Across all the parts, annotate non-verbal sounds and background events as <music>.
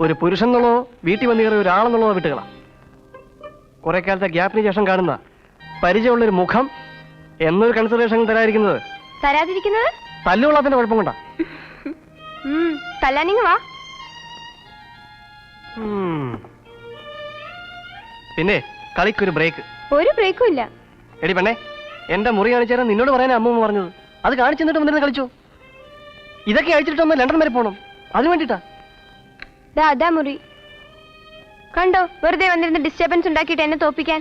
ഒരു പുരുഷൻ എന്നുള്ളോ വീട്ടിൽ വന്നു കയറി ഒരാളെന്നുള്ളതോ വിട്ടുകളാ. കുറെ കാലത്തെ ഗ്യാപ്പിന് ശേഷം കാണുന്ന പരിചയമുള്ളൊരു മുഖം എന്നൊരു കൺസിഡറേഷൻ തരാതിരിക്കുന്നത്? തരാതിരിക്കുന്നത്? തല്ലുകൊള്ളാത്തിന്റെ കുഴപ്പം കൊണ്ടാ. തല്ലാനിങ് വാ. പിന്നെ കളിക്കൊരു ബ്രേക്ക് ഒരു ബ്രേക്കും ഇല്ല. എടി പെണ്ണേ എന്റെ മുറി കാണിച്ചാൽ നിന്നോട് പറയാൻ അമ്മ പറഞ്ഞത്. അത് കാണിച്ചെന്നിട്ട് വന്നിരുന്ന് കളിച്ചു. ഇതൊക്കെ അയച്ചിട്ട് ഒന്ന് ലണ്ടൻ വരെ പോണം. അതിന് വേണ്ടിട്ടാ. അതാ മുറി. കണ്ടോ വെറുതെ വന്നിരുന്ന് ഡിസ്റ്റർബൻസ് ഉണ്ടാക്കിയിട്ട് എന്നെ തോപ്പിക്കാൻ.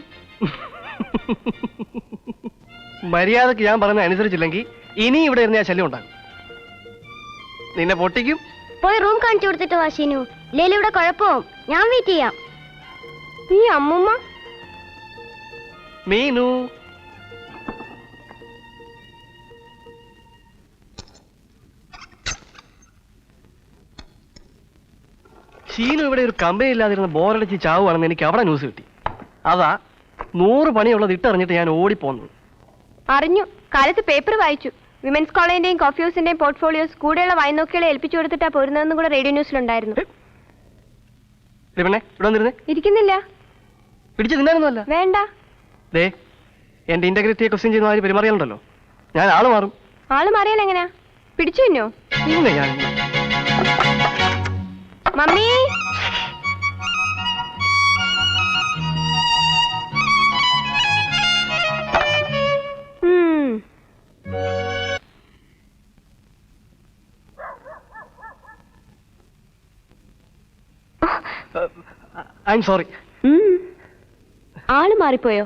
മര്യാദയ്ക്ക് ഞാൻ പറഞ്ഞ അനുസരിച്ചില്ലെങ്കിൽ ഇനി ഇവിടെ ഇരുന്ന് ഞാൻ ശല്യം ഉണ്ടാകും നിന്നെ പൊട്ടിക്കും. പോയി റൂം കാണിച്ചു കൊടുത്തിട്ട് വാ ഷീനു ഇല്ലേലും ഇവിടെ കുഴപ്പവും. ഞാൻ വെയിറ്റ് ചെയ്യാം. ഈ അമ്മുമ്മ മീനു. ഷീനു ഇവിടെ ഒരു കമ്പനി ഇല്ലാതിരുന്ന ബോറടിച്ച് ചാവുകയാണെന്ന് എനിക്ക് അവിടെ ന്യൂസ് കിട്ടി. അതാ നൂറ് പണിയുള്ളത് ഇട്ടറിഞ്ഞിട്ട് ഞാൻ ഓടിപ്പോന്നത് അറിഞ്ഞു. കാലത്ത് പേപ്പർ വായിച്ചു. വിമൻസ് കോളേജിന്റെയും കോഫി ഹൗസിന്റെയും പോർട്ട്ഫോളിയോസ് കൂടെയുള്ള വായ്നോക്കികളെ ഏൽപ്പിച്ചു കൊടുത്തിട്ടാ പോരുന്നതെന്ന് കൂടെ റേഡിയോ ന്യൂസിലുണ്ടായിരുന്നു ഇരിക്കുന്നില്ല. പിടിച്ചു തിന്നാനൊന്നുമല്ല. വേണ്ട. ദേ എന്റെ ഇന്റഗ്രിറ്റിയെ ക്വസ്റ്റ്യൻ ചെയ്യുന്ന ആര് പെരുമാറിയാലുണ്ടല്ലോ. ഞാൻ ആൾ മാറും. ആൾ മാറിയാൽ എങ്ങനെയാ? പിടിച്ചു എന്നോ പിന്നെ ഞാൻ മമ്മി! Um sorry. ആൾ മാറിപ്പോയോ?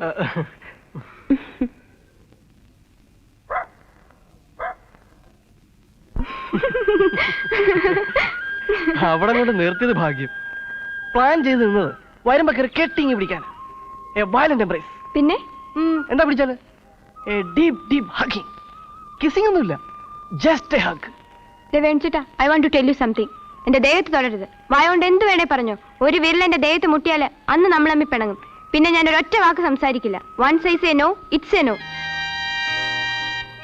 അവിടെ കൊണ്ട് നിർത്തിയത് ഭാഗ്യം. പ്ലാൻ ചെയ്ത് നിന്നത് വരുമ്പോ കയറി കെട്ടിങ് പിടിക്കാൻ. എ വയലന്റ് എംബ്രേസ് പിന്നെ? എന്താ പിടിച്ചാൽ? A deep deep hugging kissing ഒന്നുമില്ല. Just a hug I want to tell you something എന്റെ ദേഹത്ത് തുടരുത്. വായോണ്ട് എന്ത് വേണേ പറഞ്ഞോ. ഒരു വിരൽ എന്റെ ദേഹത്ത് മുട്ടിയാൽ അന്ന് നമ്മൾ തമ്മിൽ പിണങ്ങും. പിന്നെ ഞാൻ ഒരൊറ്റ വാക്ക് സംസാരിക്കില്ല. വൺ സൈസ് എനോ നോ ഇറ്റ്സ് എനോ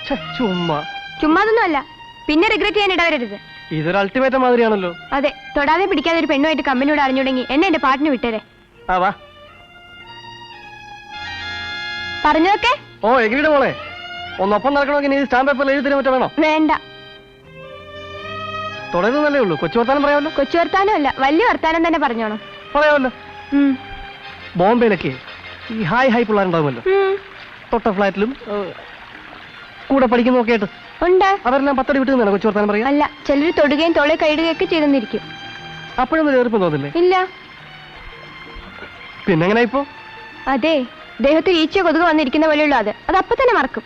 നോ ചുമ്മാ. ചുമ്മാതൊന്നും അല്ല. പിന്നെ റിഗ്രറ്റ് ചെയ്യാൻ ഇടവരരുത്. ഇതൊരു അൾട്ടിമേറ്റം മാതിരിയാണല്ലോ. അതെ തൊടാതെ പിടിക്കാതെ ഒരു പെണ്ണുമായിട്ട് കമ്പനിയോട് അറിഞ്ഞുടങ്ങി എന്നെ എന്റെ പാട്ടിന് വിട്ടരെ. ആ വാ. പറഞ്ഞതൊക്കെ? ഓ എങ്ങനെ മോളെ? ഒന്നൊപ്പം നടക്കണമെങ്കിൽ നീ സ്റ്റാമ്പ് പേപ്പറിൽ എഴുതി തരാൻ വേണോ വേണ്ട. തുടരുന്നല്ലേ ഉള്ളൂ. കൊച്ചു വർത്താനം പറയാമല്ലോ. കൊച്ചു വർത്താനം അല്ല വലിയ വർത്താനം തന്നെ പറഞ്ഞോണം. പറയാമല്ലോ. ബോംബെയിലൊക്കെ ഈ ഹായ് ഹായ് പിള്ളേരുണ്ടാവുമല്ലോ. തൊട്ട ഫ്ലാറ്റിലും കൂടെ പഠിക്കുന്നൊക്കെ ആയിട്ട്. ഉണ്ട്. അവരെല്ലാം പത്തടി വിട്ട് നിന്നാണ് കൊച്ചു വർത്താനം പറയാം അല്ല ചിലർ തൊടുകയും തോളെ കൈയിടുകയൊക്കെ ചെയ്തെന്നിരിക്കും അപ്പോഴൊന്നും ചേർപ്പം തോന്നില്ലേ? ഇല്ല. പിന്നെങ്ങനെ ഇപ്പോ അതെ ദേഹത്ത് ഈച്ച കൊതുക് വന്നിരിക്കുന്ന പോലെയുള്ള അത്. അത് അപ്പൊ തന്നെ മറക്കും.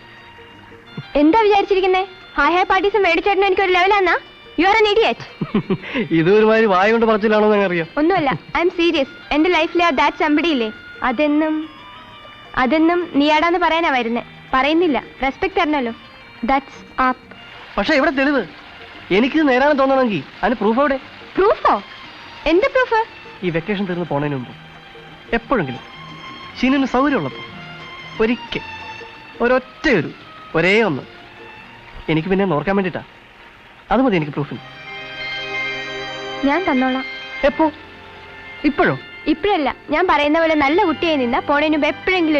എന്താ വിചാരിച്ചിരിക്കുന്നേ? ഹായ് ഹായ് പാർട്ടീസും മേടിച്ചേട്ടനും എനിക്ക് ഒരു ലെവലാന്നാ? യു ആർ എൻ ഇഡിയറ്റ് ഇത് ഒരുമാതിരി വായ കൊണ്ട് പറച്ചിലാണോ അറിയാം ഒന്നുമല്ല ഐ എം സീരിയസ് എന്റെ ലൈഫിലെ ആ ദാറ്റ് ചമ്പടി ഇല്ലേ അതെന്നും അതെന്നും നീയാടാന്ന് പറയാനാ വരുന്നേ. പറയുന്നില്ല. റെസ്പെക്ട് തരണല്ലോ. ദാറ്റ്സ് ആപ്പ് പക്ഷെ ഇവിടെ തെളിവ്. എനിക്ക് നേരാണെന്ന് തോന്നണമെങ്കിൽ അതിന് പ്രൂഫ് എവിടെ? പ്രൂഫോ എന്ത് പ്രൂഫ് ഈ വെക്കേഷൻ തീർന്ന് പോണതിന് മുമ്പ്. എപ്പോഴെങ്കിലും ഷീനിന് സൗകര്യമുള്ളപ്പോൾ ഒരിക്കൽ ഒരൊറ്റ ഒരു ഒരേ ഒന്ന് എനിക്ക് പിന്നെ നോർക്കാൻ വേണ്ടിട്ടാ അത് മതി എനിക്ക് പ്രൂഫിന് ഞാൻ തന്നോളാം. എപ്പോ? ഇപ്പോഴോ? ഇപ്പോഴല്ല. ഞാൻ പറയുന്ന പോലെ നല്ല കുട്ടിയായി നിന്നാ എപ്പോഴെങ്കിലും എപ്പോഴെങ്കിലും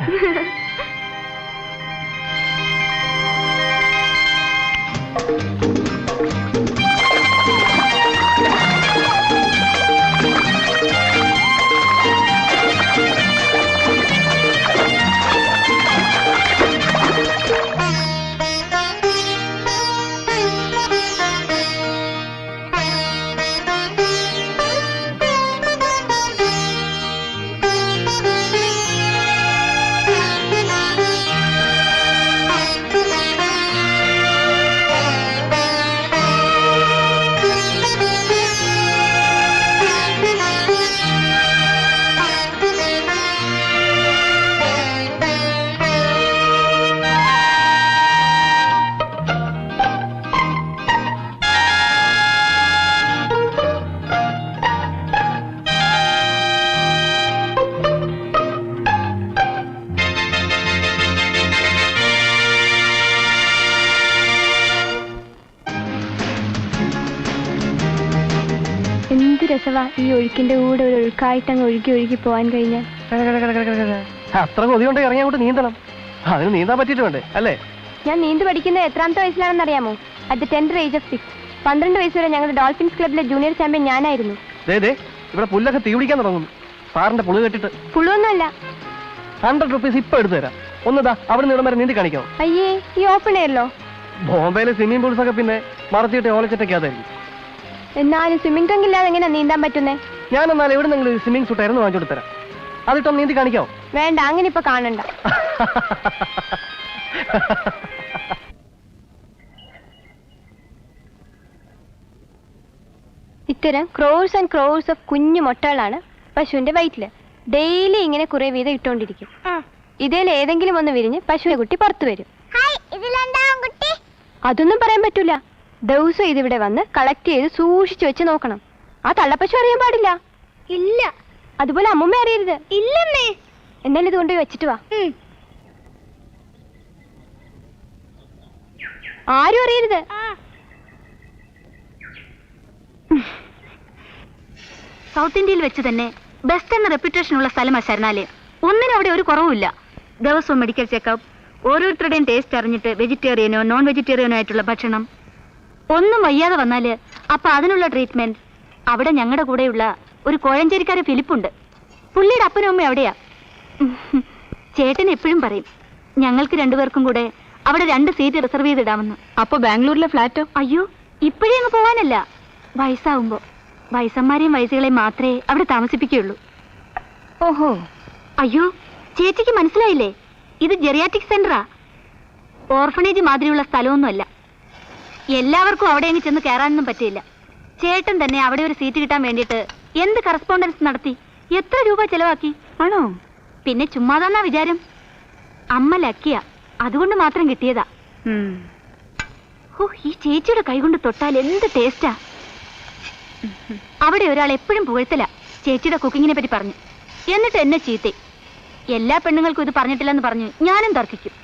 <laughs> ഈ ഒഴുക്കിന്റെ കൂടെ ഒരു ഒഴുക്കായിട്ട് അങ്ങ് ഒഴുകി ഒഴുകി പോവാൻ കഴിഞ്ഞാൽ അത്ര കൊതിയുണ്ട് ഇറങ്ങി അങ്ങോട്ട് നീന്തണം. അതിന് നീന്താൻ പറ്റിയിട്ട് വേണ്ടേ അല്ലേ? ഞാൻ നീന്ത് പഠിക്കുന്നത് എത്രാമത്തെ വയസ്സിലാണെന്ന് അറിയാമോ? At tenth age of six പന്ത്രണ്ട് വയസ്സ് വരെ ഞങ്ങളുടെ ഡോൾഫിൻസ് ക്ലബിലെ ജൂനിയർ ചാമ്പ്യൻ ഞാനായിരുന്നു. ഇവിടെ പുല്ലൊക്കെ തീ പിടിക്കാൻ തുടങ്ങുന്നു. സാറിന്റെ പുളി കെട്ടിട്ട്. പുളുവൊന്നുമല്ല ഹൺഡ്രഡ് റുപ്പീസ് ഇപ്പൊ എടുത്തു തരാം. ഒന്നതാ അവിടെ നിന്ന് വരെ നീന്തി കാണിക്കാം അയ്യേ ഈ ഓപ്പൺ ആയല്ലോ ബോംബെയിലെ സ്വിമ്മിംഗ് പൂൾസ് ഒക്കെ പിന്നെ മറത്തിയിട്ട് ഓലച്ചിട്ടൊക്കെ അതായിരിക്കും. എന്നാലും സ്വിമ്മിംഗ് ടാങ്ക് ഇല്ലാതെ എങ്ങനെയാ നീന്താൻ പറ്റുന്നേ? ഞാൻ എന്നാൽ എവിടെ നിങ്ങൾ സ്വിമ്മിംഗ് സൂട്ട് ആയിരുന്നു വാങ്ങിച്ചു കൊടുത്തരാം അതിട്ടൊന്ന് നീന്തി കാണിക്കോ വേണ്ട അങ്ങനെ ഇപ്പൊ കാണണ്ട. ഇത്തരം ക്രോഴ്സ് ആൻഡ് ക്രോഴ്സ് ഓഫ് കുഞ്ഞു മുട്ടകളാണ് പശുവിന്റെ വയറ്റിൽ. ഡെയിലി ഇങ്ങനെ കുറെ വീതം ഇട്ടുകൊണ്ടിരിക്കും. ഇതിൽ ഏതെങ്കിലും ഒന്ന് വിരിഞ്ഞ് പശുവിനെ കുട്ടി പുറത്തു വരും. അതൊന്നും പറയാൻ പറ്റൂല. ദിവസം ഇതിവിടെ വന്ന് കളക്ട് ചെയ്ത് സൂക്ഷിച്ചു വെച്ച് നോക്കണം. ആ തള്ളപ്പശു അറിയാൻ പാടില്ല. ഇല്ല. അതുപോലെ അമ്മമ്മ അറിയരുത്. ഇല്ലമ്മേ. എന്നാലും ഇത് കൊണ്ടുപോയി വെച്ചിട്ട് വാ. ആരും അറിയരുത്. സൗത്ത് ഇന്ത്യയിൽ വെച്ച് തന്നെ ബെസ്റ്റ് എന്ന റെപ്യൂട്ടേഷൻ ഉള്ള സ്ഥലമാണ് ശരണാലയം. ഒന്നിനും അവിടെ ഒരു കുറവുമില്ല. ദിവസവും മെഡിക്കൽ ചെക്കപ്പ് ഓരോരുത്തരുടെയും ടേസ്റ്റ് അറിഞ്ഞിട്ട് വെജിറ്റേറിയനോ നോൺ വെജിറ്റേറിയനോ ആയിട്ടുള്ള ഭക്ഷണം. ഒന്നും വയ്യാതെ വന്നാൽ അപ്പൊ അതിനുള്ള ട്രീറ്റ്മെന്റ് അവിടെ ഞങ്ങളുടെ കൂടെയുള്ള ഒരു കോഴഞ്ചേരിക്കാരെ ഫിലിപ്പുണ്ട്. പുള്ളിയുടെ അപ്പനും അമ്മ എവിടെയാ ചേട്ടൻ എപ്പോഴും പറയും ഞങ്ങൾക്ക് രണ്ടുപേർക്കും കൂടെ അവിടെ രണ്ട് സീറ്റ് റിസർവ് ചെയ്തിടാമെന്ന്. അപ്പൊ ബാംഗ്ലൂരിലെ ഫ്ലാറ്റോ? അയ്യോ ഇപ്പോഴേ അങ്ങ് പോവാനല്ല. വയസ്സാവുമ്പോ വയസ്സന്മാരെയും വയസ്സുകളെയും മാത്രമേ അവിടെ താമസിപ്പിക്കുകയുള്ളൂ. ഓഹോ. അയ്യോ ചേച്ചിക്ക് മനസ്സിലായില്ലേ? ഇത് ജെറിയാറ്റിക് സെന്ററാ ഓർഫണേജ് മാതിരിയുള്ള സ്ഥലമൊന്നുമല്ല. എല്ലാവർക്കും അവിടെ അങ്ങ് ചെന്ന് കയറാനൊന്നും പറ്റില്ല ചേട്ടൻ തന്നെ അവിടെ ഒരു സീറ്റ് കിട്ടാൻ വേണ്ടിയിട്ട് എന്ത് കറസ്പോണ്ടൻസ് നടത്തി? എത്ര രൂപ ചെലവാക്കി? ആണോ? പിന്നെ ചുമ്മാതാന്നാ വിചാരം. അമ്മ ലക്കിയ. അതുകൊണ്ട് മാത്രം കിട്ടിയതാ. ഓ ഈ ചേച്ചിയുടെ കൈകൊണ്ട് തൊട്ടാൽ എന്ത് ടേസ്റ്റാ അവിടെ ഒരാൾ എപ്പോഴും പുകഴ്ത്തല. ചേച്ചിയുടെ കുക്കിങ്ങിനെ പറ്റി പറഞ്ഞു. എന്നിട്ട് എന്നെ ചീത്തേ. എല്ലാ പെണ്ണുങ്ങൾക്കും ഇത് പറഞ്ഞിട്ടില്ലെന്ന് പറഞ്ഞു. ഞാനും തർക്കിക്കും.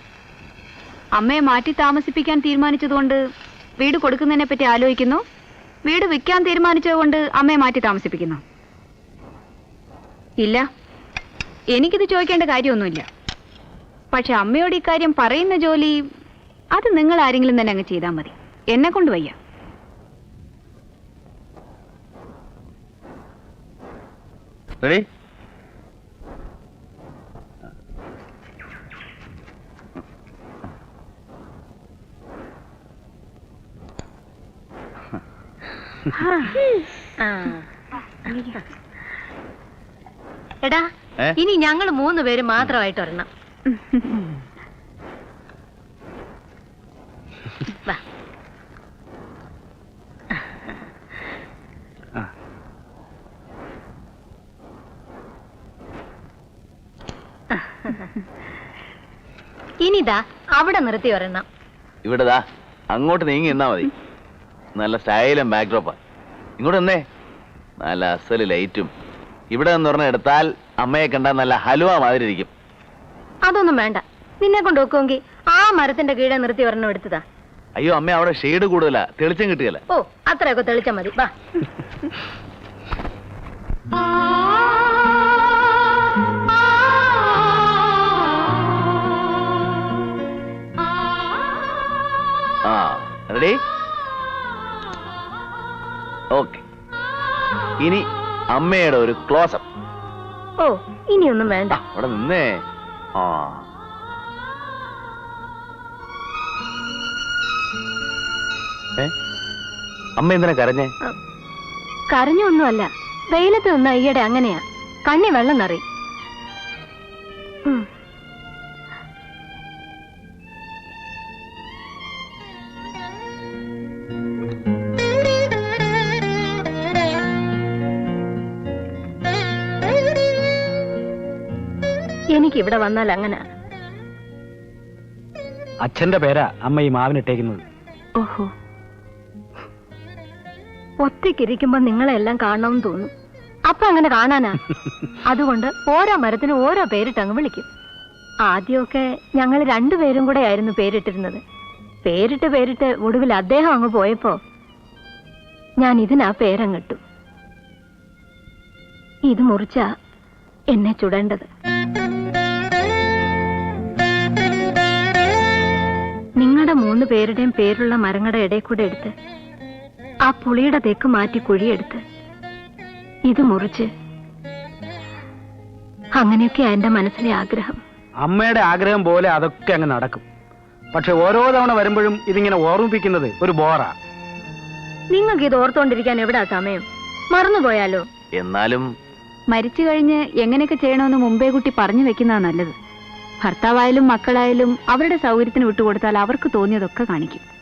അമ്മയെ മാറ്റി താമസിപ്പിക്കാൻ തീരുമാനിച്ചതുകൊണ്ട് വീട് കൊടുക്കുന്നതിനെ പറ്റി ആലോചിക്കുന്നു. വീട് വിൽക്കാൻ തീരുമാനിച്ചതുകൊണ്ട് അമ്മയെ മാറ്റി താമസിപ്പിക്കുന്നു. ഇല്ല. എനിക്കിത് ചോദിക്കേണ്ട കാര്യമൊന്നുമില്ല. പക്ഷെ അമ്മയോട് ഇക്കാര്യം പറയുന്ന ജോലി അത് നിങ്ങൾ ആരെങ്കിലും തന്നെ അങ്ങ് ചെയ്താൽ മതി. എന്നെ കൊണ്ട് വയ്യ. റെഡി? എടാ ഇനി ഞങ്ങൾ മൂന്ന് പേര് മാത്രമായിട്ട് വരണം. ഇനിതാ അവിടെ നിർത്തി വരണം ഇവിടെ അങ്ങോട്ട് നീങ്ങി നിന്നാ മതി. നല്ല സ്റ്റൈലും ബാക്ക്ഡ്രോപ്പാ ഇങ്ങോട്ട് വന്നേ. നല്ല അസൽ ലൈറ്റും. ഇവിടെ നിന്ന് പറഞ്ഞ എടുത്താൽ അമ്മയെ കണ്ടാൽ നല്ല ഹലുവ മാതിരി ഇരിക്കും. അതൊന്നും വേണ്ട. നിന്നെ കൊണ്ട് നോക്കുമെങ്കിൽ ആ മരത്തിന്റെ കീഴെ നിർത്തി ഒരെണ്ണം എടുത്തതാ. അയ്യോ അമ്മ അവിടെ ഷെയ്ഡ് കൂടുതലാ. തെളിച്ചം കിട്ടുകയല്ല ഓ അത്രയൊക്കെ തെളിച്ചാ മതി. വാ. ആ റെഡി ഓക്കെ. ഇനി അമ്മയുടെ ഒരു ക്ലോസപ്പ് ഓ ഇനിയൊന്നും വേണ്ട. അവിടെ നിന്നേ. ആ. അമ്മ എന്തിനാ കരഞ്ഞേ? കരഞ്ഞൊന്നുമല്ല. വെയിലത്ത് നിന്ന ഈയിടെ അങ്ങനെയാ. കണ്ണി വെള്ളം നിറയും. എനിക്ക് ഇവിടെ വന്നാൽ അങ്ങനെ. അച്ഛന്റെ പേരാ അമ്മ ഈ മാവിനിട്ടേക്കുന്നത് ഓഹോ. ഒറ്റയ്ക്കിരിക്കുമ്പോ നിങ്ങളെല്ലാം കാണണമെന്ന് തോന്നും. അപ്പൊ അങ്ങനെ കാണാനാ? <laughs> അതുകൊണ്ട് ഓരോ മരത്തിനും ഓരോ പേരിട്ട് അങ്ങ് വിളിക്കും. ആദ്യമൊക്കെ ഞങ്ങൾ രണ്ടുപേരും കൂടെ ആയിരുന്നു പേരിട്ടിരുന്നത്. പേരിട്ട് പേരിട്ട് ഒടുവിൽ അദ്ദേഹം അങ്ങ് പോയപ്പോ ഞാൻ ഇതിനാ പേരങ്ങിട്ടു. ഇത് മുറിച്ച എന്നെ ചുടേണ്ടത്. മൂന്ന് പേരുടെയും പേരുള്ള മരങ്ങളുടെ ഇടയിൽ കൂടെ എടുത്ത് ആ പുളിയുടെ തെക്ക് മാറ്റി കുഴിയെടുത്ത് ഇത് മുറിച്ച് അങ്ങനെയൊക്കെ എന്റെ മനസ്സിലെ ആഗ്രഹം. അമ്മയുടെ ആഗ്രഹം പോലെ അതൊക്കെ അങ്ങ് നടക്കും. പക്ഷെ ഓരോ തവണ വരുമ്പോഴും ഇതിങ്ങനെ ഓർമ്മിപ്പിക്കുന്നത് ഒരു ബോറാ നിങ്ങൾക്ക് ഇത് ഓർത്തോണ്ടിരിക്കാൻ എവിടാ സമയം? മറന്നുപോയാലോ എന്നാലും മരിച്ചു കഴിഞ്ഞ് എങ്ങനെയൊക്കെ ചെയ്യണമെന്ന് മുമ്പേ കുട്ടി പറഞ്ഞു വെക്കുന്നതാ നല്ലത്. ഭർത്താവായാലും മക്കളായാലും അവരുടെ സൗകര്യത്തിന് വിട്ടുകൊടുത്താൽ അവർക്ക് തോന്നിയതൊക്കെ കാണിക്കും.